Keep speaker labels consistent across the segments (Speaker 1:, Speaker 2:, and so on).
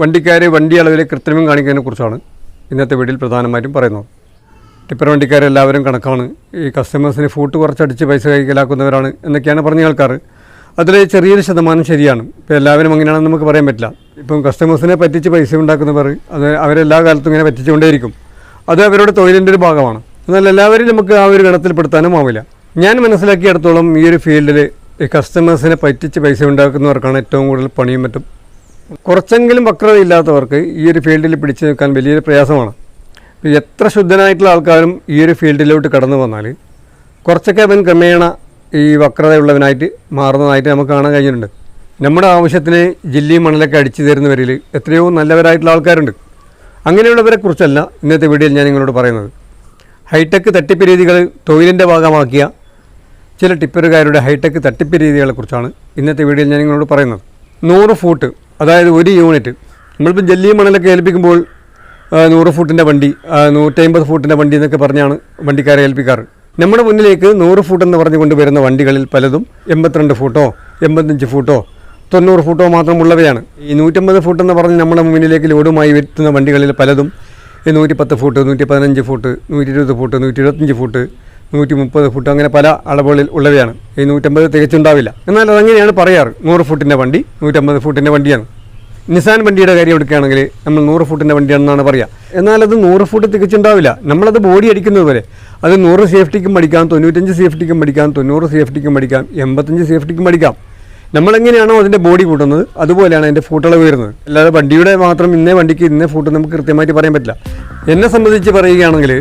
Speaker 1: വണ്ടിക്കാർ വണ്ടി അളവിലെ കൃത്രിമം കാണിക്കുന്നതിനെ കുറിച്ചാണ് ഇന്നത്തെ വീട്ടിൽ പ്രധാനമായിട്ടും പറയുന്നത്. ടിപ്പർ വണ്ടിക്കാരെല്ലാവരും കണക്കാണ്. ഈ കസ്റ്റമേഴ്സിന് ഫൂട്ട് കുറച്ചടിച്ച് പൈസ കൈക്കലാക്കുന്നവരാണ് എന്നൊക്കെയാണ് പറഞ്ഞ ആൾക്കാർ അതിൽ ചെറിയൊരു ശതമാനം ശരിയാണ്. ഇപ്പോൾ എല്ലാവരും അങ്ങനെയാണെന്ന് നമുക്ക് പറയാൻ പറ്റില്ല. ഇപ്പം കസ്റ്റമേഴ്സിനെ പറ്റിച്ച് പൈസ ഉണ്ടാക്കുന്നവർ അത് അവരെല്ലാ കാലത്തും ഇങ്ങനെ പറ്റിച്ചുകൊണ്ടേയിരിക്കും. അത് അവരുടെ തൊഴിലിന്റെ ഒരു ഭാഗമാണ്. എന്നാൽ എല്ലാവരും നമുക്ക് ആ ഒരു ഗണത്തിൽപ്പെടുത്താനും ആവില്ല. ഞാൻ മനസ്സിലാക്കിയിടത്തോളം ഈ ഒരു ഫീൽഡിൽ ഈ കസ്റ്റമേഴ്സിനെ പറ്റിച്ച് പൈസ ഉണ്ടാക്കുന്നവർക്കാണ് ഏറ്റവും കൂടുതൽ പണിയും മറ്റും കുറച്ചെങ്കിലും വക്രതയില്ലാത്തവർക്ക് ഈ ഒരു ഫീൽഡിൽ പിടിച്ചു നിൽക്കാൻ വലിയൊരു പ്രയാസമാണ്. എത്ര ശുദ്ധനായിട്ടുള്ള ആൾക്കാരും ഈ ഒരു ഫീൽഡിലോട്ട് കടന്നു വന്നാൽ കുറച്ചൊക്കെ അവൻ ക്രമേണ ഈ വക്രതയുള്ളവനായിട്ട് മാറുന്നതായിട്ട് നമുക്ക് കാണാൻ കഴിഞ്ഞിട്ടുണ്ട്. നമ്മുടെ ആവശ്യത്തിന് ജില്ലയും മണലൊക്കെ അടിച്ചു തരുന്നവരിൽ എത്രയോ നല്ലവരായിട്ടുള്ള ആൾക്കാരുണ്ട്. അങ്ങനെയുള്ളവരെ കുറിച്ചല്ല ഇന്നത്തെ വീഡിയോയിൽ ഞാൻ നിങ്ങളോട് പറയുന്നത്. ഹൈടെക് തട്ടിപ്പ് രീതികൾ തൊഴിലിന്റെ ഭാഗമാക്കിയ ചില ടിപ്പറുകാരുടെ ഹൈടെക് തട്ടിപ്പ് രീതികളെക്കുറിച്ചാണ് ഇന്നത്തെ വീഡിയോയിൽ ഞാൻ നിങ്ങളോട് പറയുന്നത്. നൂറ് ഫൂട്ട് അതായത് ഒരു യൂണിറ്റ്. നമ്മളിപ്പോൾ ജല്ലി മണലൊക്കെ ഏൽപ്പിക്കുമ്പോൾ നൂറ് ഫൂട്ടിന്റെ വണ്ടി നൂറ്റമ്പത് ഫൂട്ടിന്റെ വണ്ടി എന്നൊക്കെ പറഞ്ഞാണ് വണ്ടിക്കാരെ ഏൽപ്പിക്കാറ്. നമ്മുടെ മുന്നിലേക്ക് നൂറ് ഫൂട്ട് എന്ന് പറഞ്ഞു കൊണ്ടുവരുന്ന വണ്ടികളിൽ പലതും എൺപത്തിരണ്ട് ഫൂട്ടോ എൺപത്തഞ്ച് ഫൂട്ടോ തൊണ്ണൂറ് ഫൂട്ടോ മാത്രമുള്ളവയാണ്. ഈ നൂറ്റമ്പത് ഫൂട്ട് എന്ന് പറഞ്ഞ് നമ്മുടെ മുന്നിലേക്ക് ലോഡുമായി വരുത്തുന്ന വണ്ടികളിൽ പലതും ഈ നൂറ്റി പത്ത് ഫൂട്ട് നൂറ്റി പതിനഞ്ച് ഫൂട്ട് നൂറ്റി ഇരുപത് ഫൂട്ട് നൂറ്റി ഇരുപത്തഞ്ച് ഫൂട്ട് നൂറ്റി മുപ്പത് ഫുട്ട് അങ്ങനെ പല അളവുകളിൽ ഉള്ളവയാണ്. ഈ നൂറ്റമ്പത് തികച്ചുണ്ടാവില്ല. എന്നാൽ അതങ്ങനെയാണ് പറയാറ്. നൂറ് ഫുട്ടിന്റെ വണ്ടി നൂറ്റമ്പത് ഫുട്ടിന്റെ വണ്ടിയാണ്. നിസാൻ വണ്ടിയുടെ കാര്യം എടുക്കുകയാണെങ്കിൽ നമ്മൾ നൂറ് ഫുട്ടിന്റെ വണ്ടിയാണെന്നാണ് പറയുക എന്നാൽ അത് നൂറ് ഫുട്ട് തികച്ചുണ്ടാവില്ല. നമ്മളത് ബോഡി അടിക്കുന്നത് വരെ അത് നൂറ് സേഫ്റ്റിക്കും പഠിക്കാം തൊണ്ണൂറ്റഞ്ച് സേഫ്റ്റിക്കും പഠിക്കാം തൊണ്ണൂറ് സേഫ്റ്റിക്കും പഠിക്കാം എൺപത്തഞ്ച് സേഫ്റ്റിക്കും പഠിക്കാം നമ്മളെങ്ങനെയാണോ അതിന്റെ ബോഡി കൂട്ടുന്നത് അതുപോലെയാണ് അതിന്റെ ഫൂട്ടളവ് വരുന്നത് അല്ലാതെ വണ്ടിയുടെ മാത്രം ഇന്നേ വണ്ടിക്ക് ഇന്നേ ഫൂട്ട് നമുക്ക് കൃത്യമായിട്ട് പറയാൻ പറ്റില്ല. എന്നെ സംബന്ധിച്ച് പറയുകയാണെങ്കിൽ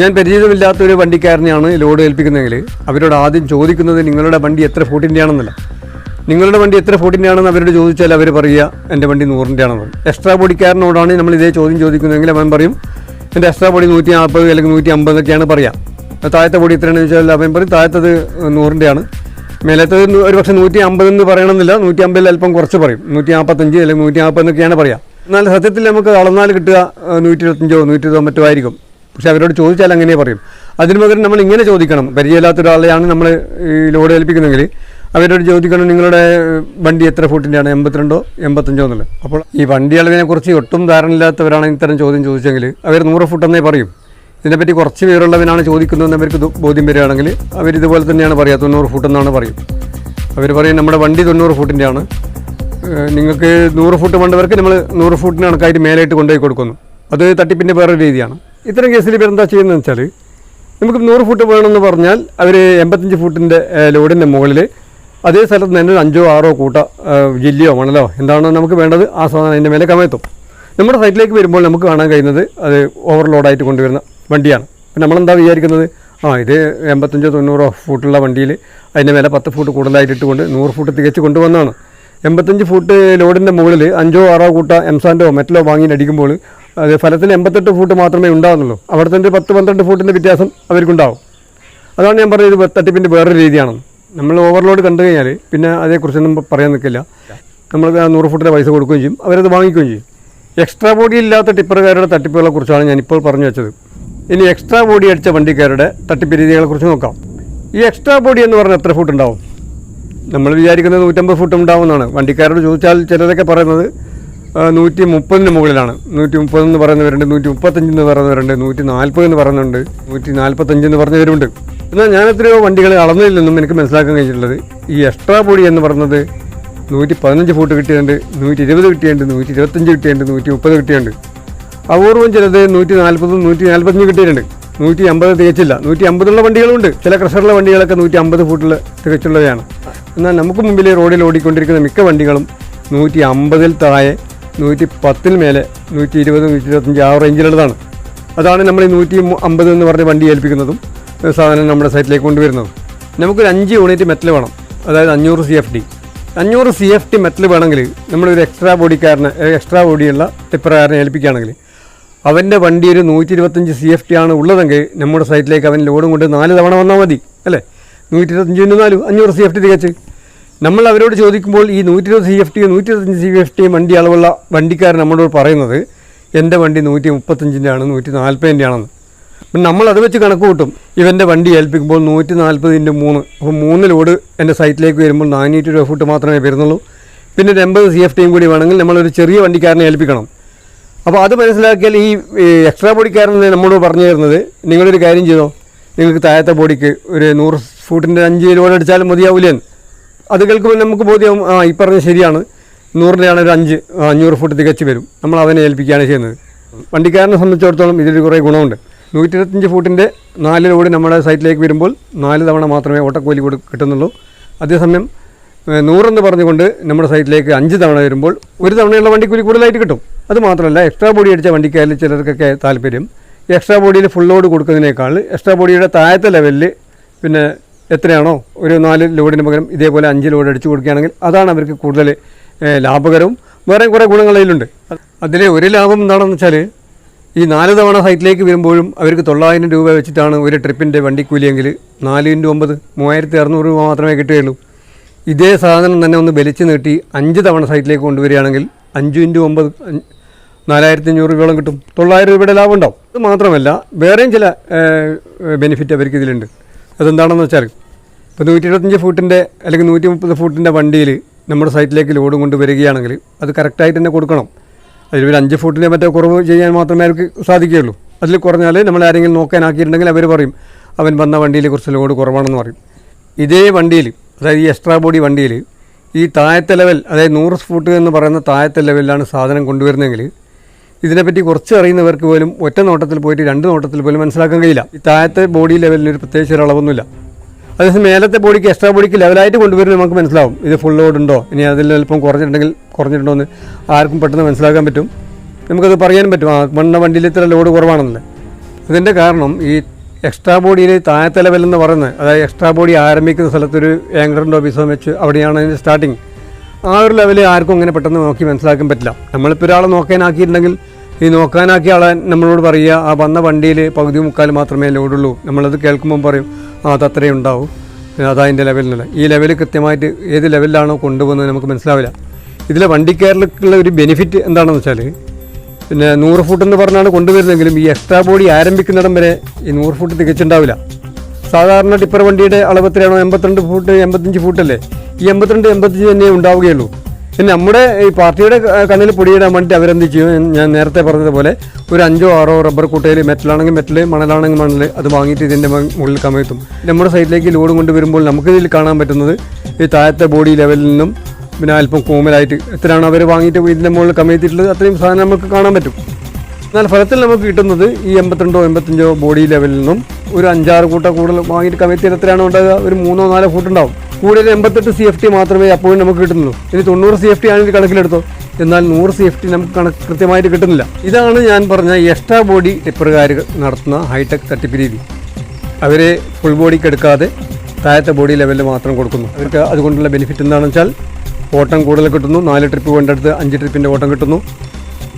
Speaker 1: ഞാൻ പരിചിതമില്ലാത്ത ഒരു വണ്ടിക്കാരനെയാണ് ലോഡ് ഏൽപ്പിക്കുന്നതെങ്കിൽ അവരോട് ആദ്യം ചോദിക്കുന്നത് നിങ്ങളുടെ വണ്ടി എത്ര ഫൂട്ടിന്റെ ആണെന്നല്ല. നിങ്ങളുടെ വണ്ടി എത്ര ഫൂട്ടിന്റെ ആണെന്ന് അവരോട് ചോദിച്ചാൽ അവർ പറയുക എന്റെ വണ്ടി നൂറിന്റെ ആണെന്ന് എക്സ്ട്രാ ബോഡിക്കാരനോടാണ് നമ്മൾ ഇതേ ചോദ്യം ചോദിക്കുന്നതെങ്കിൽ അവൻ പറയും എന്റെ എക്സ്ട്രാ ബോഡി നൂറ്റി നാൽപ്പത് അല്ലെങ്കിൽ നൂറ്റി അമ്പതൊക്കെയാണ് പറയുക താഴത്തെ ബോഡി എത്രയാണെന്ന് ചോദിച്ചാൽ അവൻ പറയും താഴത്തത് നൂറിന്റെ ആണ്. മേലത്തത് നൂ- ഒരു പക്ഷേ നൂറ്റി അമ്പത് എന്ന് പറയണമെന്നില്ല. നൂറ്റി അമ്പതിൽ അല്പം കുറച്ച് പറയും. നൂറ്റി നാൽപ്പത്തഞ്ച് അല്ലെങ്കിൽ നൂറ്റി നാൽപ്പത് എന്നൊക്കെയാണ് പറയുക എന്നാൽ സത്യത്തിൽ നമുക്ക് അളന്നാൽ കിട്ടുക നൂറ്റി ഇരുപത്തഞ്ചോ നൂറ്റി ഇരുപതോ മറ്റോ ആയിരിക്കും. പക്ഷെ അവരോട് ചോദിച്ചാൽ അങ്ങനെ പറയും. അതിന് പകരം നമ്മൾ ഇങ്ങനെ ചോദിക്കണം. പരിചയമില്ലാത്ത ഒരാളെയാണ് നമ്മൾ ഈ ലോഡ് ഏൽപ്പിക്കുന്നതെങ്കിൽ അവരോട് ചോദിക്കണം നിങ്ങളുടെ വണ്ടി എത്ര ഫുട്ടിന്റെയാണ് എൺപത്തിരണ്ടോ എൺപത്തഞ്ചോ എന്നുള്ളത്? അപ്പോൾ ഈ വണ്ടി അളവിനെക്കുറിച്ച് ഒട്ടും ധാരണയില്ലാത്തവരാണ് ഇത്തരം ചോദ്യം ചോദിച്ചെങ്കിൽ അവർ നൂറ് ഫുട്ടെന്നേ പറയും. ഇതിനെപ്പറ്റി കുറച്ച് പേരുള്ളവനാണ് ചോദിക്കുന്നതെന്ന് അവർക്ക് ബോധ്യം വരികയാണെങ്കിൽ അവർ ഇതുപോലെ തന്നെയാണ് പറയുക. തൊണ്ണൂറ് ഫുട്ടെന്നാണ് പറയും. അവർ പറയും നമ്മുടെ വണ്ടി തൊണ്ണൂറ് ഫുട്ടിന്റെ ആണ് നിങ്ങൾക്ക് നൂറ് ഫുട്ട് വേണ്ടവർക്ക് നമ്മൾ നൂറ് ഫുട്ടിന് കണക്കായിട്ട് മേലായിട്ട് കൊണ്ടുപോയി കൊടുക്കുന്നു. അത് തട്ടിപ്പിന്റെ വേറൊരു രീതിയാണ്. ഇത്തരം കേസിൽ ഇവർ എന്താ ചെയ്യുന്നതെന്ന് വെച്ചാൽ നമുക്ക് നൂറ് ഫുട്ട് വേണമെന്ന് പറഞ്ഞാൽ അവർ എൺപത്തഞ്ച് ഫുട്ടിന്റെ ലോഡിന്റെ മുകളിൽ അതേ സ്ഥലത്ത് തന്നെ ഒരു അഞ്ചോ ആറോ കൂട്ട ജില്ലയോ മണലോ എന്താണോ നമുക്ക് വേണ്ടത് ആ സാധനം അതിന്റെ മേലെ കമയത്തും നമ്മുടെ സൈറ്റിലേക്ക് വരുമ്പോൾ നമുക്ക് കാണാൻ കഴിയുന്നത് അത് ഓവർലോഡായിട്ട് കൊണ്ടുവരുന്ന വണ്ടിയാണ്. അപ്പം നമ്മളെന്താ വിചാരിക്കുന്നത്? ആ ഇത് എൺപത്തഞ്ചോ തൊണ്ണൂറോ ഫൂട്ടുള്ള വണ്ടിയിൽ അതിന്റെ മേലെ പത്ത് ഫൂട്ട് കൂടുതലായിട്ട് ഇട്ടുകൊണ്ട് നൂറ് ഫൂട്ട് തികച്ച് കൊണ്ടുവന്നതാണ്. എൺപത്തഞ്ച് ഫൂട്ട് ലോഡിന്റെ മുകളിൽ അഞ്ചോ ആറോ കൂട്ട എംസാൻഡോ മെറ്റലോ വാങ്ങി അടിക്കുമ്പോൾ അത് ഫലത്തിൽ എൺപത്തെട്ട് ഫൂട്ട് മാത്രമേ ഉണ്ടാകുന്നുള്ളൂ അവിടെ തന്നെ പത്ത് പന്ത്രണ്ട് ഫൂട്ടിന്റെ വ്യത്യാസം അവർക്കുണ്ടാവും. അതാണ് ഞാൻ പറഞ്ഞത് തട്ടിപ്പിന്റെ വേറൊരു രീതിയാണെന്ന്. നമ്മൾ ഓവർലോഡ് കണ്ടു കഴിഞ്ഞാൽ പിന്നെ അതേക്കുറിച്ചൊന്നും പറയാൻ നിൽക്കില്ല. നമ്മൾ നൂറ് ഫുട്ടിന്റെ പൈസ കൊടുക്കുകയും ചെയ്യും അവരത് വാങ്ങിക്കുകയും ചെയ്യും. എക്സ്ട്രാ ബോഡി ഇല്ലാത്ത ടിപ്പറുകാരുടെ തട്ടിപ്പുകളെക്കുറിച്ചാണ് ഞാൻ ഇപ്പോൾ പറഞ്ഞു വെച്ചത്. ഇനി എക്സ്ട്രാ ബോഡി അടിച്ച വണ്ടിക്കാരുടെ തട്ടിപ്പ് രീതികളെ കുറിച്ച് നോക്കാം. ഈ എക്സ്ട്രാ ബോഡി എന്ന് പറഞ്ഞാൽ എത്ര ഫുട്ട് ഉണ്ടാവും? നമ്മൾ വിചാരിക്കുന്നത് നൂറ്റമ്പത് ഫുട്ട് ഉണ്ടാവുമെന്നാണ്. വണ്ടിക്കാരോട് ചോദിച്ചാൽ ചിലരൊക്കെ പറയുന്നത് നൂറ്റി മുപ്പതിന് മുകളിലാണ്. നൂറ്റി മുപ്പത് എന്ന് പറയുന്നവരുണ്ട് നൂറ്റി മുപ്പത്തഞ്ച് എന്ന് പറയുന്നവരുണ്ട് നൂറ്റി നാൽപ്പത് എന്ന് പറയുന്നുണ്ട് നൂറ്റി നാൽപ്പത്തഞ്ച് എന്ന് പറഞ്ഞവരുണ്ട് എന്നാൽ ഞാൻ എത്രയോ വണ്ടികൾ അളന്നതിൽ നിന്നും എനിക്ക് മനസ്സിലാക്കാൻ കഴിഞ്ഞിട്ടുള്ളത് ഈ എക്സ്ട്രാ ബോഡി എന്ന് പറയുന്നത് നൂറ്റി പതിനഞ്ച് ഫൂട്ട് കിട്ടിയുണ്ട് നൂറ്റി ഇരുപത് കിട്ടിയുണ്ട് നൂറ്റി ഇരുപത്തഞ്ച് കിട്ടിയുണ്ട് നൂറ്റി മുപ്പത് കിട്ടിയുണ്ട് അപൂർവം ചിലത് നൂറ്റി നാൽപ്പതും നൂറ്റി നാൽപ്പത്തഞ്ച് കിട്ടിയിട്ടുണ്ട്. നൂറ്റി അമ്പത് തികച്ചില്ല. നൂറ്റി അമ്പതുള്ള വണ്ടികളുണ്ട്. ചില ക്രഷറുള്ള വണ്ടികളൊക്കെ നൂറ്റി അമ്പത് ഫുട്ടിൽ തികച്ചുള്ളവയാണ്. എന്നാൽ നമുക്ക് മുമ്പിൽ റോഡിൽ ഓടിക്കൊണ്ടിരിക്കുന്ന മിക്ക വണ്ടികളും നൂറ്റി അമ്പതിൽ താഴെ നൂറ്റി പത്തിൽ മേലെ നൂറ്റി ഇരുപത് നൂറ്റി ഇരുപത്തഞ്ച് ആ റേഞ്ചിലുള്ളതാണ്. അതാണ് നമ്മൾ ഈ നൂറ്റി അമ്പത് എന്ന് പറഞ്ഞ് വണ്ടി ഏൽപ്പിക്കുന്നതും സാധനം നമ്മുടെ സൈറ്റിലേക്ക് കൊണ്ടുവരുന്നതും. നമുക്കൊരു അഞ്ച് യൂണിറ്റ് മെറ്റൽ വേണം. അതായത് അഞ്ഞൂറ് സി എഫ് ഡി. അഞ്ഞൂറ് സി എഫ് ടി മെറ്റൽ വേണമെങ്കിൽ നമ്മളൊരു എക്സ്ട്രാ ബോഡിക്കാരനെ എക്സ്ട്രാ ബോഡിയുള്ള ടിപ്പറുകാരനെ ഏൽപ്പിക്കുകയാണെങ്കിൽ അവന്റെ വണ്ടി ഒരു നൂറ്റി ഇരുപത്തഞ്ച് സി എഫ് ടി ആണ് ഉള്ളതെങ്കിൽ നമ്മുടെ സൈറ്റിലേക്ക് അവൻ ലോഡും കൊണ്ട് നാല് തവണ വന്നാൽ മതി അല്ലേ? നൂറ്റി ഇരുപത്തഞ്ചിന് നാല് അഞ്ഞൂറ് സി എഫ് ടി തികച്ച്. നമ്മൾ അവരോട് ചോദിക്കുമ്പോൾ ഈ നൂറ്റി ഇരുപത് സി എഫ് ടി നൂറ്റി ഇരുപത്തഞ്ച് സി എഫ് ടി വണ്ടി അളവുള്ള വണ്ടിക്കാരൻ നമ്മളോട് പറയുന്നത് എന്റെ വണ്ടി നൂറ്റി മുപ്പത്തഞ്ചിന്റെ ആണ് നൂറ്റി നാൽപ്പതിന്റെ ആണെന്ന് അപ്പം നമ്മൾ അത് വെച്ച് കണക്ക് കൂട്ടും. ഇവന്റെ വണ്ടി ഏൽപ്പിക്കുമ്പോൾ നൂറ്റി നാൽപ്പതിന്റെ മൂന്ന്. അപ്പോൾ മൂന്ന് ലോഡ് എന്റെ സൈറ്റിലേക്ക് വരുമ്പോൾ നാനൂറ്റി രൂപ ഫുട്ട് മാത്രമേ വരുന്നുള്ളൂ. പിന്നെ ഒരു എൺപത് സി എഫ് ടിയും കൂടി വേണമെങ്കിൽ നമ്മളൊരു ചെറിയ വണ്ടിക്കാരനെ ഏൽപ്പിക്കണം. അപ്പോൾ അത് മനസ്സിലാക്കിയാൽ ഈ എക്സ്ട്രാ ബോഡിക്കാരൻ നമ്മളോട് പറഞ്ഞു തരുന്നത്. നിങ്ങളൊരു കാര്യം ചെയ്തോ? നിങ്ങൾക്ക് താഴത്തെ ബോഡിക്ക് ഒരു നൂറ് ഫൂട്ടിന്റെ അഞ്ച് ലോഡ് അടിച്ചാലും മതിയാവില്ലെന്ന് അത് കേൾക്കുമ്പോൾ നമുക്ക് ബോധ്യം ആ ഈ പറഞ്ഞ ശരിയാണ്. നൂറിന്റെയാണ് ഒരു അഞ്ച് അഞ്ഞൂറ് ഫുട്ട് തികച്ച് വരും. നമ്മൾ അവനെ ഏൽപ്പിക്കുകയാണ് ചെയ്യുന്നത്. വണ്ടിക്കാരനെ സംബന്ധിച്ചിടത്തോളം ഇതിൽ കുറേ ഗുണമുണ്ട്. നൂറ്റി ഇരുപത്തഞ്ച് ഫൂട്ടിന്റെ നാല് ലോഡ് നമ്മുടെ സൈറ്റിലേക്ക് വരുമ്പോൾ നാല് തവണ മാത്രമേ ഓട്ടക്കൂലി കൊടു കിട്ടുന്നുള്ളൂ. അതേസമയം നൂറെന്ന് പറഞ്ഞുകൊണ്ട് നമ്മുടെ സൈറ്റിലേക്ക് അഞ്ച് തവണ വരുമ്പോൾ ഒരു തവണയുള്ള വണ്ടിക്കൂലി കൂടുതലായിട്ട് കിട്ടും. അത് മാത്രമല്ല എക്സ്ട്രാ ബോഡി അടിച്ച വണ്ടിക്കാരിൽ ചിലർക്കൊക്കെ താല്പര്യം. എക്സ്ട്രാ ബോഡിയിൽ ഫുൾ ലോഡ് കൊടുക്കുന്നതിനേക്കാൾ എക്സ്ട്രാ ബോഡിയുടെ താഴത്തെ ലെവലിൽ പിന്നെ എത്രയാണോ ഒരു നാല് ലോഡിന് പകരം ഇതേപോലെ അഞ്ച് ലോഡ് അടിച്ചു കൊടുക്കുകയാണെങ്കിൽ അതാണ് അവർക്ക് കൂടുതൽ ലാഭകരവും. വേറെ കുറേ ഗുണങ്ങൾ അതിലുണ്ട്. അതിലെ ഒരു ലാഭം എന്താണെന്ന് വെച്ചാൽ ഈ നാല് തവണ ഹൈറ്റിലേക്ക് വരുമ്പോഴും അവർക്ക് തൊള്ളായിരം രൂപ വെച്ചിട്ടാണ് ഒരു ട്രിപ്പിന്റെ വണ്ടിക്കൂലിയെങ്കിൽ നാല് ഇന്റു ഒമ്പത് മൂവായിരത്തി അറുന്നൂറ് രൂപ മാത്രമേ കിട്ടുകയുള്ളൂ. ഇതേ സാധനം തന്നെ ഒന്ന് വലിച്ചു നീട്ടി അഞ്ച് തവണ സൈറ്റിലേക്ക് കൊണ്ടുവരികയാണെങ്കിൽ അഞ്ച് ഇന്റു ഒമ്പത് നാലായിരത്തി അഞ്ഞൂറ് രൂപയോളം കിട്ടും. തൊള്ളായിരം രൂപയുടെ ലാഭം ഉണ്ടാവും. അത് മാത്രമല്ല വേറെയും ചില ബെനിഫിറ്റ് അവർക്ക് ഇതിലുണ്ട്. അതെന്താണെന്ന് വെച്ചാൽ ഇപ്പോൾ നൂറ്റി ഇരുപത്തഞ്ച് ഫൂട്ടിന്റെ അല്ലെങ്കിൽ നൂറ്റി മുപ്പത് ഫൂട്ടിന്റെ വണ്ടിയിൽ നമ്മുടെ സൈറ്റിലേക്ക് ലോഡ് കൊണ്ടുവരികയാണെങ്കിൽ അത് കറക്റ്റായിട്ട് തന്നെ കൊടുക്കണം. അതിൽ ഒരു അഞ്ച് ഫൂട്ടിന്റെ മറ്റേ കുറവ് ചെയ്യാൻ മാത്രമേ അവർക്ക് സാധിക്കുകയുള്ളൂ. അതിൽ കുറഞ്ഞാൽ നമ്മൾ ആരെങ്കിലും നോക്കാനാക്കിയിട്ടുണ്ടെങ്കിൽ അവർ പറയും അവൻ വന്ന വണ്ടിയിൽ കുറച്ച് ലോഡ് കുറവാണെന്ന് പറയും. ഇതേ വണ്ടിയിൽ അതായത് ഈ എക്സ്ട്രാ ബോഡി വണ്ടിയിൽ ഈ താഴത്തെ ലെവൽ അതായത് നൂറ് ഫൂട്ട് എന്ന് പറയുന്ന താഴത്തെ ലെവലിലാണ് സാധനം കൊണ്ടുവരുന്നതെങ്കിൽ ഇതിനെപ്പറ്റി കുറച്ച് അറിയുന്നവർക്ക് പോലും ഒറ്റ നോട്ടത്തിൽ പോയിട്ട് രണ്ട് നോട്ടത്തിൽ പോലും മനസ്സിലാക്കാൻ കഴിയില്ല. ഈ താഴത്തെ ബോഡി ലെവലിന് ഒരു പ്രത്യേകിച്ച് ഒരു അളവൊന്നുമില്ല. അതേസമയം മേലത്തെ ബോഡിക്ക് എക്സ്ട്രാ ബോഡിക്ക് ലെവലായിട്ട് കൊണ്ടുവരുന്നത് നമുക്ക് മനസ്സിലാവും. ഇത് ഫുൾ ലോഡ് ഉണ്ടോ? ഇനി അതിൽ അല്പം കുറഞ്ഞിട്ടുണ്ടെങ്കിൽ കുറഞ്ഞിട്ടുണ്ടോ എന്ന് ആർക്കും പെട്ടെന്ന് മനസ്സിലാക്കാൻ പറ്റും. നമുക്കത് പറയാനും പറ്റും. ആ വണ്ണ വണ്ടിയിൽ ഇത്ര ലോഡ് കുറവാണെന്നല്ലേ അതിന്റെ കാരണം ഈ എക്സ്ട്രാ ബോഡിയിൽ താഴത്തെ ലെവലെന്ന് പറയുന്നത് അതായത് എക്സ്ട്രാ ബോഡി ആരംഭിക്കുന്ന സ്ഥലത്തൊരു ആങ്കറിന്റെ ഓഫീസോ വെച്ച് അവിടെയാണ് അതിന്റെ സ്റ്റാർട്ടിങ് ആ ഒരു ലെവലിൽ ആർക്കും അങ്ങനെ പെട്ടെന്ന് നോക്കി മനസ്സിലാക്കാൻ പറ്റില്ല. നമ്മളിപ്പോൾ ഒരാളെ നോക്കാനാക്കിയിട്ടുണ്ടെങ്കിൽ ഈ നോക്കാനാക്കിയ ആളെ നമ്മളോട് പറയുക ആ വന്ന വണ്ടിയിൽ പകുതി മുക്കാൽ മാത്രമേ ലോഡുള്ളൂ. നമ്മളത് കേൾക്കുമ്പോൾ പറയും ആ അത് അത്രയും ഉണ്ടാവും. അതതിന്റെ ലെവലിനല്ല ഈ ലെവൽ കൃത്യമായിട്ട് ഏത് ലെവലിലാണോ കൊണ്ടുപോകുന്നത് നമുക്ക് മനസ്സിലാവില്ല. ഇതിലെ വണ്ടിക്കാരിലേക്കുള്ള ഒരു ബെനിഫിറ്റ് എന്താണെന്ന് വെച്ചാൽ പിന്നെ നൂറ് ഫുട്ട് എന്ന് പറഞ്ഞാണ് കൊണ്ടുവരുന്നതെങ്കിലും ഈ എക്സ്ട്രാ ബോഡി ആരംഭിക്കുന്നിടം വരെ ഈ നൂറ് ഫുട്ട് തികച്ചുണ്ടാവില്ല. സാധാരണ ടിപ്പർ വണ്ടിയുടെ അളവ് എത്രയാണോ എൺപത്തിരണ്ട് ഫുട്ട് എൺപത്തഞ്ച് ഫുട്ടല്ലേ? ഈ എൺപത്തിരണ്ട് എൺപത്തഞ്ച് തന്നെ ഉണ്ടാവുകയുള്ളൂ. പിന്നെ നമ്മുടെ ഈ പാർട്ടിയുടെ കണ്ണിൽ പൊടിയിടാൻ വേണ്ടി അവരെന്ത് ചെയ്യും? ഞാൻ നേരത്തെ പറഞ്ഞതുപോലെ ഒരു അഞ്ചോ ആറോ റബ്ബർ കൂട്ടയിൽ മെറ്റലാണെങ്കിൽ മെറ്റൽ മണലാണെങ്കിൽ മണൽ അത് വാങ്ങിയിട്ട് ഇതിന്റെ മുകളിൽ കമഴ്ത്തും. നമ്മുടെ സൈഡിലേക്ക് ലോഡ് കൊണ്ടുവരുമ്പോൾ നമുക്കിതിൽ കാണാൻ പറ്റുന്നത് ഈ താഴത്തെ ബോഡി ലെവലിൽ നിന്നും പിന്നെ അല്പം കോമലായിട്ട് എത്രയാണ് അവർ വാങ്ങിയിട്ട് ഇതിന്റെ മുകളിൽ കമഴ്ത്തിയിട്ടുള്ളത് അത്രയും സാധനം നമുക്ക് കാണാൻ പറ്റും. എന്നാൽ ഫലത്തിൽ നമുക്ക് കിട്ടുന്നത് ഈ എൺപത്തിരണ്ടോ എൺപത്തഞ്ചോ ബോഡി ലെവലിൽ നിന്നും ഒരു അഞ്ചാറ് കൂട്ട കൂടുതൽ വാങ്ങിയിട്ട് എത്രയാണ് ഉണ്ടാകുക ഒരു മൂന്നോ നാലോ ഫുട്ട് ഉണ്ടാവും. കൂടുതൽ എൺപത്തെട്ട് സി എഫ് ടി മാത്രമേ അപ്പോഴും നമുക്ക് കിട്ടുന്നുള്ളൂ. ഇനി തൊണ്ണൂറ് സി എഫ് ടി ആണെങ്കിൽ കണക്കിലെടുത്തോ എന്നാൽ നൂറ് സി എഫ് ടി നമുക്ക് കണക്ക് കൃത്യമായിട്ട് കിട്ടുന്നില്ല. ഇതാണ് ഞാൻ പറഞ്ഞ എക്സ്ട്രാ ബോഡി ടിപ്പറുകാർ നടത്തുന്ന ഹൈടെക് തട്ടിപ്പ് രീതി. അവരെ ഫുൾ ബോഡിക്ക് എടുക്കാതെ താഴത്തെ ബോഡി ലെവലിൽ മാത്രം കൊടുക്കുന്നു. അവർക്ക് അതുകൊണ്ടുള്ള ബെനിഫിറ്റ് എന്താണെന്ന് വെച്ചാൽ ഓട്ടം കൂടുതൽ കിട്ടുന്നു. നാല് ട്രിപ്പ് കൊണ്ടെടുത്ത് അഞ്ച് ട്രിപ്പിന്റെ ഓട്ടം കിട്ടുന്നു.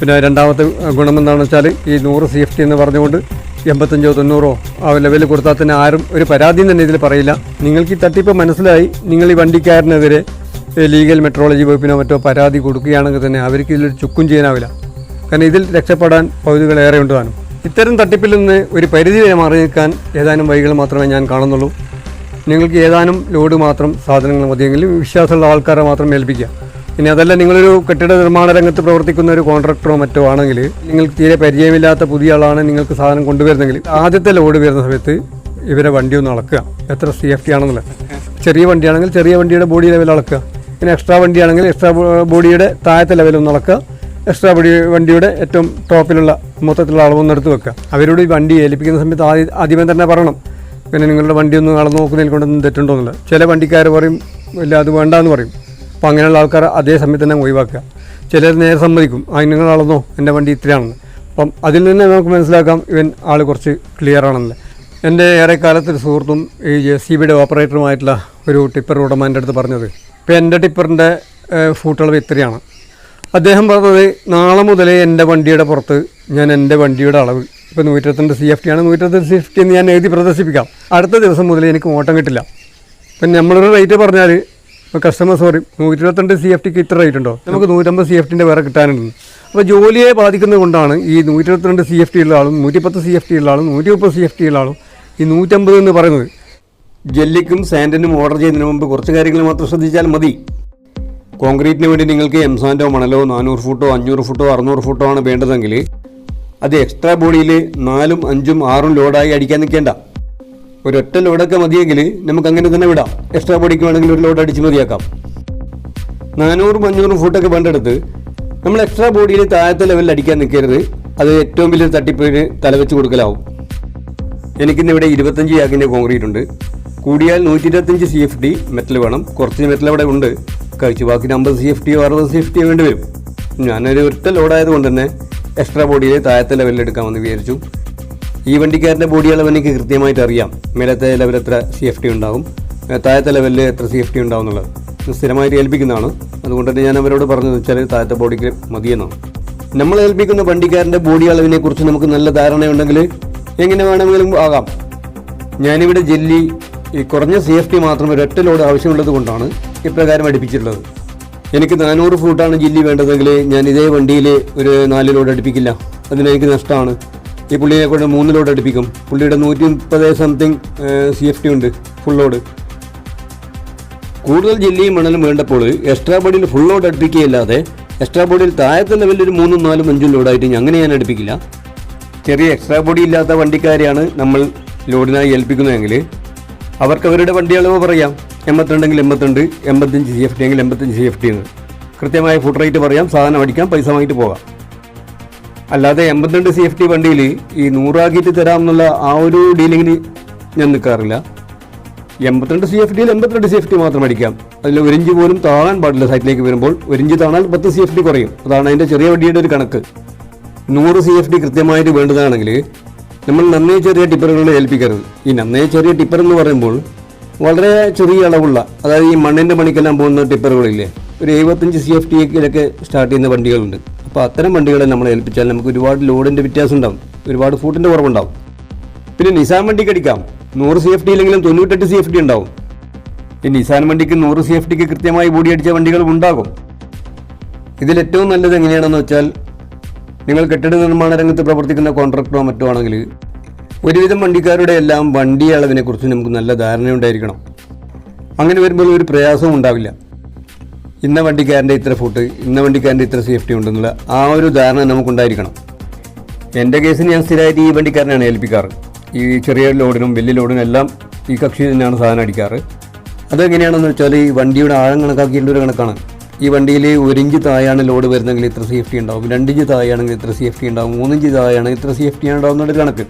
Speaker 1: പിന്നെ രണ്ടാമത്തെ ഗുണമെന്താണെന്ന് വെച്ചാൽ ഈ നൂറ് സി എഫ് ടി എന്ന് പറഞ്ഞുകൊണ്ട് എൺപത്തഞ്ചോ തൊണ്ണൂറോ ആ ലെവലിൽ കൊടുത്താൽ തന്നെ ആരും ഒരു പരാതിയും തന്നെ ഇതിൽ പറയില്ല. നിങ്ങൾക്ക് ഈ തട്ടിപ്പ് മനസ്സിലായി. നിങ്ങൾ ഈ വണ്ടിക്കാരനെതിരെ ലീഗൽ മെട്രോളജി വകുപ്പിനോ മറ്റോ പരാതി കൊടുക്കുകയാണെങ്കിൽ തന്നെ അവർക്ക് ഇതിലൊരു ചുക്കും ചെയ്യാനാവില്ല. കാരണം ഇതിൽ രക്ഷപ്പെടാൻ പകുതികൾ ഏറെ ഉണ്ട് താനും. ഇത്തരം തട്ടിപ്പിൽ നിന്ന് ഒരു പരിധി വരെ മാറി നിൽക്കാൻ ഏതാനും വഴികൾ മാത്രമേ ഞാൻ കാണുന്നുള്ളൂ. നിങ്ങൾക്ക് ഏതാനും ലോഡ് മാത്രം സാധനങ്ങൾ മതിയെങ്കിലും വിശ്വാസമുള്ള ആൾക്കാരെ മാത്രം ഏൽപ്പിക്കുക. ഇനി അതല്ല നിങ്ങളൊരു കെട്ടിട നിർമ്മാണ രംഗത്ത് പ്രവർത്തിക്കുന്ന ഒരു കോൺട്രാക്ടറോ മറ്റോ ആണെങ്കിൽ നിങ്ങൾക്ക് തീരെ പരിചയമില്ലാത്ത പുതിയ ആളാണ് നിങ്ങൾക്ക് സാധനം കൊണ്ടുവരുന്നെങ്കിൽ ആദ്യത്തെ ലോഡ് വരുന്ന സമയത്ത് ഇവരെ വണ്ടി ഒന്ന് അളക്കുക. എത്ര സി എഫ് ടി ആണെന്നില്ല ചെറിയ വണ്ടിയാണെങ്കിൽ ചെറിയ വണ്ടിയുടെ ബോഡി ലെവൽ അളക്കുക. പിന്നെ എക്സ്ട്രാ വണ്ടിയാണെങ്കിൽ എക്സ്ട്രാ ബോഡിയുടെ താഴത്തെ ലെവൽ ഒന്ന് അളക്കുക. എക്സ്ട്രാ ബോഡി വണ്ടിയുടെ ഏറ്റവും ടോപ്പിലുള്ള മൊത്തത്തിലുള്ള അളവൊന്നും എടുത്ത് വെക്കുക. അവരോട് ഈ വണ്ടി ഏൽപ്പിക്കുന്ന സമയത്ത് ആദ്യം ആദ്യമേ തന്നെ പറയണം. പിന്നെ നിങ്ങളുടെ വണ്ടി ഒന്ന് അളന്ന് നോക്കുന്നതിൽ കൊണ്ടൊന്നും തെറ്റുണ്ടോ ചില വണ്ടിക്കാർ പറയും ഇല്ല അത് വേണ്ടാന്ന് പറയും. അപ്പോൾ അങ്ങനെയുള്ള ആൾക്കാർ അതേ സമയത്ത് തന്നെ ഒഴിവാക്കുക. ചിലർ നേരെ സമ്മതിക്കും. ആ നിങ്ങൾ അളന്നോ എന്റെ വണ്ടി ഇത്രയാണെന്ന്. അപ്പം അതിൽ നിന്ന് നമുക്ക് മനസ്സിലാക്കാം ഇവൻ ആൾ കുറച്ച് ക്ലിയർ ആണെന്ന്. എന്റെ ഏറെക്കാലത്തൊരു സുഹൃത്തും ഈ ജെ സി ബിയുടെ ഓപ്പറേറ്ററുമായിട്ടുള്ള ഒരു ടിപ്പർ ഉടമ എന്റെ അടുത്ത് പറഞ്ഞത് ഇപ്പോൾ എന്റെ ടിപ്പറിന്റെ ഫൂട്ടളവ് ഇത്രയാണ്. അദ്ദേഹം പറഞ്ഞത് നാളെ മുതലേ എന്റെ വണ്ടിയുടെ പുറത്ത് ഞാൻ എന്റെ വണ്ടിയുടെ അളവ് ഇപ്പോൾ നൂറ്റിരത്തിന്റെ സി എഫ് ടി ആണ്. നൂറ്റിരത്തി സി എഫ് ടി എന്ന് ഞാൻ എഴുതി പ്രദർശിപ്പിക്കാം. അടുത്ത ദിവസം മുതൽ എനിക്ക് ഓട്ടം കിട്ടില്ല. ഇപ്പം നമ്മളൊരു റേറ്റ് പറഞ്ഞാൽ ഇപ്പോൾ കസ്റ്റമേഴ്സ് പറയും നൂറ്റി ഇരുപത്തിരണ്ട് സി എഫ് ടിക്ക് ഇത്ര റേറ്റ് ഉണ്ടോ? നമുക്ക് നൂറ്റമ്പത് സി എഫ് ടിന്റെ വേറെ കിട്ടാനുണ്ട്. അപ്പോൾ ജോലിയെ ബാധിക്കുന്നത് കൊണ്ടാണ് ഈ നൂറ്റി ഇരുപത്തിരണ്ട് സി എഫ് ടി ഉള്ള ആളും നൂറ്റിപ്പത്ത് സി എഫ് ടി ഉള്ള ആളും നൂറ്റി മുപ്പത് സി എഫ് ടി ഉള്ള ആളും ഈ നൂറ്റമ്പത് എന്ന് പറയുന്നത്. ജെല്ലിക്കും സാൻഡിനും ഓർഡർ ചെയ്യുന്നതിന് മുമ്പ് കുറച്ച് കാര്യങ്ങൾ മാത്രം ശ്രദ്ധിച്ചാൽ മതി. കോൺക്രീറ്റിന് വേണ്ടി നിങ്ങൾക്ക് എം സാൻഡോ മണലോ നാനൂറ് ഫുട്ടോ അഞ്ഞൂറ് ഫുട്ടോ അറുന്നൂറ് ഫുട്ടോ ആണ് വേണ്ടതെങ്കിൽ അത് എക്സ്ട്രാ ബോഡിയിൽ നാലും അഞ്ചും ആറും ലോഡായി അടിക്കാൻ നിൽക്കേണ്ട. ഒരൊറ്റ ലോഡൊക്കെ മതിയെങ്കിൽ നമുക്ക് അങ്ങനെ തന്നെ വിടാം. എക്സ്ട്രാ ബോഡിക്ക് വേണമെങ്കിൽ ഒരു ലോഡ് അടിച്ച് മതിയാക്കാം. നാനൂറും അഞ്ഞൂറും ഫുട്ടൊക്കെ പണ്ടെടുത്ത് നമ്മൾ എക്സ്ട്രാ ബോഡിയിൽ താഴത്തെ ലെവലിൽ അടിക്കാൻ നിൽക്കരുത്. അത് ഏറ്റവും വലിയ തട്ടിപ്പിന് തലവെച്ച് കൊടുക്കലാവും. എനിക്കിന്ന് ഇവിടെ ഇരുപത്തഞ്ച് യാക്കിന്റെ കോൺക്രീറ്റ് ഉണ്ട്. കൂടിയാൽ നൂറ്റി ഇരുപത്തഞ്ച് സി എഫ് ഡി മെറ്റൽ വേണം. കുറച്ച് മെറ്റൽ അവിടെ ഉണ്ട്. കഴിച്ചു. ബാക്കി അമ്പത് സി എഫ് ടിയോ അറുപത് സി എഫ് ടിയോ വേണ്ടി വരും. ഞാനൊരു ഒറ്റ ലോഡായത് കൊണ്ട് തന്നെ എക്സ്ട്രാ ബോഡിയിൽ താഴത്തെ ലെവലിൽ എടുക്കാമെന്ന് വിചാരിച്ചു. ഈ വണ്ടിക്കാരന്റെ ബോഡി അളവ് എനിക്ക് കൃത്യമായിട്ട് അറിയാം. മേലത്തെ ലെവൽ എത്ര സി എഫ് ടി ഉണ്ടാവും താഴത്തെ ലെവലിൽ എത്ര സി എഫ് ടി ഉണ്ടാവും എന്നുള്ളത്. സ്ഥിരമായിട്ട് ഏൽപ്പിക്കുന്നതാണ്. അതുകൊണ്ട് തന്നെ ഞാൻ അവരോട് പറഞ്ഞത് വെച്ചാൽ താഴത്തെ ബോഡിക്ക് മതിയെന്നാണ് നമ്മൾ ഏൽപ്പിക്കുന്ന വണ്ടിക്കാരന്റെ ബോഡി അളവിനെ കുറിച്ച് നമുക്ക് നല്ല ധാരണയുണ്ടെങ്കിൽ എങ്ങനെ വേണമെങ്കിലും ആകാം. ഞാനിവിടെ ജെല്ലി ഈ കുറഞ്ഞ സി എഫ് ടി മാത്രം ഒരൊറ്റ ലോഡ് ആവശ്യമുള്ളത് കൊണ്ടാണ് ഇപ്രകാരം അടുപ്പിച്ചിട്ടുള്ളത്. എനിക്ക് നാനൂറ് ഫൂട്ടാണ് ജില്ലി വേണ്ടതെങ്കിൽ ഞാൻ ഇതേ വണ്ടിയിൽ ഒരു നാല് ലോഡ് അടുപ്പിക്കില്ല. അതിനെനിക്ക് നഷ്ടമാണ്. ഈ പുള്ളിയെ കൊണ്ട് മൂന്ന് ലോഡ് അടുപ്പിക്കും. പുള്ളിയുടെ നൂറ്റി മുപ്പത് സംതിങ് സി എഫ് ടി ഉണ്ട് ഫുൾ ലോഡ് കൂടുതൽ ജെല്ലിയും മണലും വേണ്ടപ്പോൾ എക്സ്ട്രാ ബോഡിയിൽ ഫുൾ ലോഡ് അടുപ്പിക്കുകയല്ലാതെ എക്സ്ട്രാ ബോഡിയിൽ താഴത്തെ ലെവലിൽ ഒരു മൂന്നും നാലും അഞ്ചും ലോഡായിട്ട് അങ്ങനെ ഞാൻ അടുപ്പിക്കില്ല. ചെറിയ എക്സ്ട്രാ ബോഡി ഇല്ലാത്ത വണ്ടിക്കാരെയാണ് നമ്മൾ ലോഡിനായി ഏൽപ്പിക്കുന്നതെങ്കിൽ അവർക്ക് അവരുടെ വണ്ടി അളവ് പറയാം. എൺപത്തിരണ്ടെങ്കിൽ എൺപത്തിരണ്ട് എൺപത്തഞ്ച് സി എഫ് ടി എങ്കിൽ എൺപത്തഞ്ച് സി എഫ് ടി എന്ന്. കൃത്യമായ ഫുഡ് റേറ്റ് പറയാം സാധനം അടിക്കാം പൈസ വാങ്ങിയിട്ട് പോകാം. അല്ലാതെ എൺപത്തിരണ്ട് സി എഫ് ടി വണ്ടിയിൽ ഈ നൂറാക്കിയിട്ട് തരാം എന്നുള്ള ആ ഒരു ഡീലിങ്ങിന് ഞാൻ നിൽക്കാറില്ല എൺപത്തിരണ്ട് സി എഫ് ടിയിൽ എൺപത്തിരണ്ട് സി എഫ് ടി മാത്രം അടിക്കാം. അതിൽ ഒരിഞ്ച് പോലും താഴാൻ പാടില്ല സൈറ്റിലേക്ക് വരുമ്പോൾ. ഒരിഞ്ച് താണാൽ പത്ത് സി എഫ് ടി കുറയും. അതാണ് അതിന്റെ ചെറിയ വണ്ടിയുടെ ഒരു കണക്ക്. നൂറ് സി എഫ് ടി കൃത്യമായിട്ട് വേണ്ടതാണെങ്കിൽ നമ്മൾ നന്നേ ചെറിയ ടിപ്പറുകളെ ഏൽപ്പിക്കരുത്. ഈ നന്നേ ചെറിയ ടിപ്പർ എന്ന് പറയുമ്പോൾ വളരെ ചെറിയ അളവുള്ള അതായത് ഈ മണ്ണിന്റെ പണിക്കെല്ലാം പോകുന്ന ടിപ്പറുകളില്ലേ? ഒരു എഴുപത്തഞ്ച് സി എഫ് ടി എക്കിലൊക്കെ സ്റ്റാർട്ട് ചെയ്യുന്ന വണ്ടികളുണ്ട്. അപ്പോൾ അത്തരം വണ്ടികളെ നമ്മൾ ഏൽപ്പിച്ചാൽ നമുക്ക് ഒരുപാട് ലോഡിന്റെ വ്യത്യാസം ഉണ്ടാവും. ഒരുപാട് ഫൂട്ടിന്റെ കുറവുണ്ടാവും. പിന്നെ നിസാൻ വണ്ടിക്ക് അടിക്കാം. നൂറ് സി എഫ് ടി ഇല്ലെങ്കിലും തൊണ്ണൂറ്റെട്ട് സി എഫ് ടി ഉണ്ടാവും. ഈ നിസാൻ വണ്ടിക്ക് നൂറ് സി എഫ് ടിക്ക് കൃത്യമായി ബോഡി അടിച്ച വണ്ടികളും ഉണ്ടാകും. ഇതിൽ ഏറ്റവും നല്ലത് എങ്ങനെയാണെന്ന് വെച്ചാൽ നിങ്ങൾ കെട്ടിട നിർമ്മാണ രംഗത്ത് പ്രവർത്തിക്കുന്ന കോൺട്രാക്ടറോ മറ്റോ ആണെങ്കിൽ ഒരുവിധം വണ്ടിക്കാരുടെ എല്ലാം വണ്ടി അളവിനെക്കുറിച്ച് നമുക്ക് നല്ല ധാരണയുണ്ടായിരിക്കണം. അങ്ങനെ വരുമ്പോൾ ഒരു പ്രയാസവും ഉണ്ടാവില്ല. ഇന്ന വണ്ടിക്കാരന്റെ ഇത്ര ഫുട്ട് ഇന്ന വണ്ടിക്കാരന്റെ ഇത്ര സേഫ്റ്റി ഉണ്ടെന്നുള്ള ആ ഒരു ധാരണ നമുക്കുണ്ടായിരിക്കണം. എന്റെ കേസിൽ ഞാൻ സ്ഥിരമായിട്ട് ഈ വണ്ടിക്കാരനാണ് ഏൽപ്പിക്കാറ്. ഈ ചെറിയ ലോഡിനും വലിയ ലോഡിനും എല്ലാം ഈ കക്ഷി തന്നെയാണ് സാധനം അടിക്കാറ്. അതെങ്ങനെയാണെന്ന് വെച്ചാൽ ഈ വണ്ടിയുടെ ആഴം കണക്കാക്കിയിട്ടുള്ള ഒരു കണക്കാണ്. ഈ വണ്ടിയിൽ ഒരു ഇഞ്ച് താഴെയാണ് ലോഡ് വരുന്നെങ്കിൽ ഇത്ര സേഫ്റ്റി ഉണ്ടാവും രണ്ടിഞ്ച് തായാണെങ്കിൽ ഇത്ര സേഫ്റ്റി ഉണ്ടാവും മൂന്നിഞ്ച് താഴെയാണെങ്കിൽ ഇത്ര സേഫ്റ്റി ഉണ്ടാവും എന്നുള്ളൊരു കണക്ക്.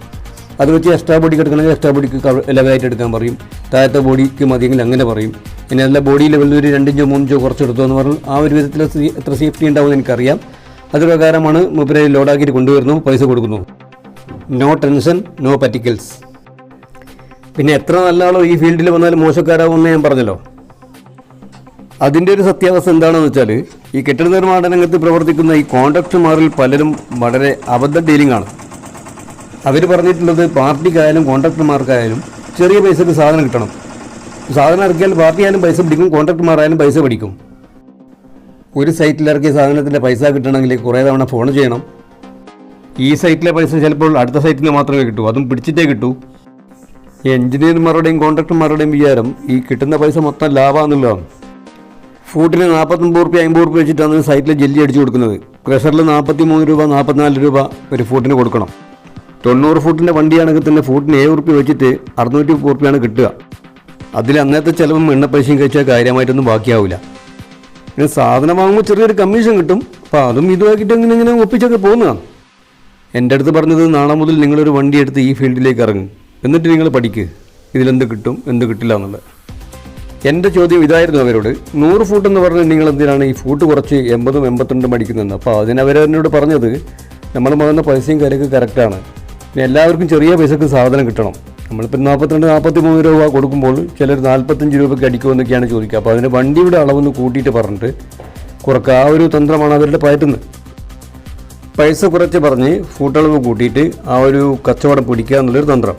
Speaker 1: അത് വെച്ച് എക്സ്ട്രാ ബോഡിക്ക് എടുക്കണമെങ്കിൽ എക്സ്ട്രാ ബോഡിക്ക് ലെവലായിട്ട് എടുക്കാൻ പറയും. താഴത്തെ ബോഡിക്ക് മതിയെങ്കിൽ അങ്ങനെ പറയും. പിന്നെ അല്ല ബോഡി ലെവലിൽ ഒരു രണ്ടിഞ്ചോ മൂന്നിഞ്ചോ കുറച്ചെടുത്തോ എന്ന് പറഞ്ഞാൽ ആ ഒരു വിധത്തിൽ എത്ര സേഫ്റ്റി ഉണ്ടാവും എനിക്കറിയാം. അത് പ്രകാരമാണ് മൂപ്പരെ ലോഡാക്കിയിട്ട് കൊണ്ടുവരുന്നു. പൈസ കൊടുക്കുന്നു. നോ ടെൻഷൻ നോ പറ്റിക്കൽസ് പിന്നെ എത്ര നല്ല ആളോ ഈ ഫീൽഡിൽ വന്നാൽ മോശക്കാരാവുമെന്ന് ഞാൻ പറഞ്ഞല്ലോ. അതിന്റെ ഒരു സത്യാവസ്ഥ എന്താണെന്ന് വെച്ചാൽ ഈ കെട്ടിട നിർമ്മാണ രംഗത്ത് പ്രവർത്തിക്കുന്ന ഈ കോൺട്രാക്ടർമാരിൽ പലരും വളരെ അബദ്ധ ഡീലിംഗ് ആണ്. അവർ പറഞ്ഞിട്ടുള്ളത് പാർട്ടിക്കായാലും കോൺട്രാക്ടർമാർക്കായാലും ചെറിയ പൈസക്ക് സാധനം കിട്ടണം. സാധനം ഇറക്കിയാൽ പാർട്ടി ആയാലും പൈസ പിടിക്കും കോൺട്രാക്ടർമാരായാലും പൈസ പിടിക്കും. ഒരു സൈറ്റിൽ ഇറക്കിയ സാധനത്തിന്റെ പൈസ കിട്ടണമെങ്കിൽ കുറേ തവണ ഫോൺ ചെയ്യണം. ഈ സൈറ്റിലെ പൈസ ചിലപ്പോൾ അടുത്ത സൈറ്റിൽ നിന്ന് മാത്രമേ കിട്ടൂ അതും പിടിച്ചിട്ടേ കിട്ടൂ. എഞ്ചിനീയർമാരുടെയും കോൺട്രാക്ടർമാരുടെയും വിചാരം ഈ കിട്ടുന്ന പൈസ മൊത്തം ലാഭമാണെന്നുള്ളതാണ് ഫൂട്ടിന് നാൽപ്പത്തൊമ്പത് റുപ്യ അമ്പത് റുപ്യ വെച്ചിട്ടാണ് സൈറ്റിൽ ജെല്ലി അടിച്ചു കൊടുക്കുന്നത്. ക്രഷറിൽ നാൽപ്പത്തി മൂന്ന് രൂപ നാൽപ്പത്തിനാല് രൂപ ഒരു ഫൂട്ടിന് കൊടുക്കണം. തൊണ്ണൂറ് ഫൂട്ടിന്റെ വണ്ടിയാണെങ്കിൽ തന്നെ ഫൂട്ടിന് ഏഴ് റുപ്യ വെച്ചിട്ട് അറുന്നൂറ്റി മുപ്പത് റുപ്യാണ് കിട്ടുക. അതിൽ അന്നത്തെ ചിലവും എണ്ണ പൈസയും കഴിച്ചാൽ കാര്യമായിട്ടൊന്നും ബാക്കിയാവില്ല പിന്നെ സാധനം വാങ്ങുമ്പോൾ ചെറിയൊരു കമ്മീഷൻ കിട്ടും. അപ്പോൾ അതും ഇതുമാക്കിയിട്ട് എങ്ങനെ ഇങ്ങനെ ഒപ്പിച്ചൊക്കെ പോകുന്നതാണ്. എന്റെ അടുത്ത് പറഞ്ഞത് നാളെ മുതൽ നിങ്ങളൊരു വണ്ടി എടുത്ത് ഈ ഫീൽഡിലേക്ക് ഇറങ്ങും. എന്നിട്ട് നിങ്ങൾ പഠിക്ക്. ഇതിലെന്ത് കിട്ടും എന്ത് കിട്ടില്ല എന്നുള്ളത്. എന്റെ ചോദ്യം ഇതായിരുന്നു അവരോട്. നൂറ് ഫൂട്ട് എന്ന് പറഞ്ഞാൽ നിങ്ങൾ എന്തിനാണ് ഈ ഫൂട്ട് കുറച്ച് എൺപതും എൺപത്തിരണ്ടും അടിക്കുന്നതെന്ന്? അപ്പോൾ അതിനവരെന്നോട് പറഞ്ഞത് നമ്മൾ വാങ്ങുന്ന പൈസയും കാര്യമൊക്കെ കറക്റ്റാണ് എല്ലാവർക്കും ചെറിയ പൈസക്ക് സാധനം കിട്ടണം. നമ്മളിപ്പോൾ നാൽപ്പത്തിരണ്ട് നാൽപ്പത്തി മൂന്ന് രൂപ കൊടുക്കുമ്പോൾ ചിലർ നാൽപ്പത്തഞ്ച് രൂപയ്ക്ക് അടിക്കുമെന്നൊക്കെയാണ് ചോദിക്കുക. അപ്പോൾ അതിന് വണ്ടിയുടെ അളവൊന്ന് കൂട്ടിയിട്ട് പറഞ്ഞിട്ട് കുറക്കുക ആ ഒരു തന്ത്രമാണ് അവരുടെ പയറ്റുന്നത്. പൈസ കുറച്ച് പറഞ്ഞ് ഫൂട്ടളവ് കൂട്ടിയിട്ട് ആ ഒരു കച്ചവടം പിടിക്കുക എന്നുള്ളൊരു തന്ത്രം.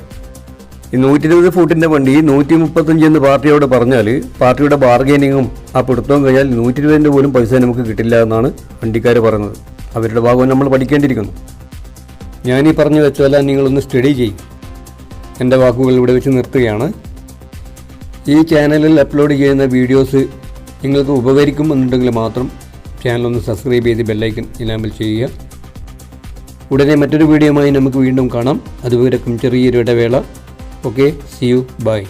Speaker 1: ഈ നൂറ്റി ഇരുപത് ഫൂട്ടിന്റെ വണ്ടി നൂറ്റി മുപ്പത്തഞ്ച് എന്ന് പാർട്ടിയോട് പറഞ്ഞാൽ പാർട്ടിയുടെ ബാർഗെയിനിങ്ങും ആ പിടുത്തവും കഴിഞ്ഞാൽ നൂറ്റി ഇരുപതിന്റെ പോലും പൈസ നമുക്ക് കിട്ടില്ല എന്നാണ് വണ്ടിക്കാർ പറയുന്നത്. അവരുടെ ഭാഗവും നമ്മൾ പഠിക്കേണ്ടിയിരിക്കുന്നു. ഈ പറഞ്ഞു വെച്ചതെല്ലാം നിങ്ങളൊന്ന് സ്റ്റഡി ചെയ്യും. എന്റെ വാക്കുകൾ ഇവിടെ വെച്ച് നിർത്തുകയാണ്. ഈ ചാനലിൽ അപ്ലോഡ് ചെയ്യുന്ന വീഡിയോസ് നിങ്ങൾക്ക് ഉപകരിക്കുമെന്നുണ്ടെങ്കിൽ മാത്രം ചാനലൊന്ന് സബ്സ്ക്രൈബ് ചെയ്ത് ബെല്ലൈക്കൻ ഇനാമിൽ ചെയ്യുക. ഉടനെ മറ്റൊരു വീഡിയോയുമായി നമുക്ക് വീണ്ടും കാണാം. അതുവരെക്കും ചെറിയൊരു ഇടവേള. Okay C U by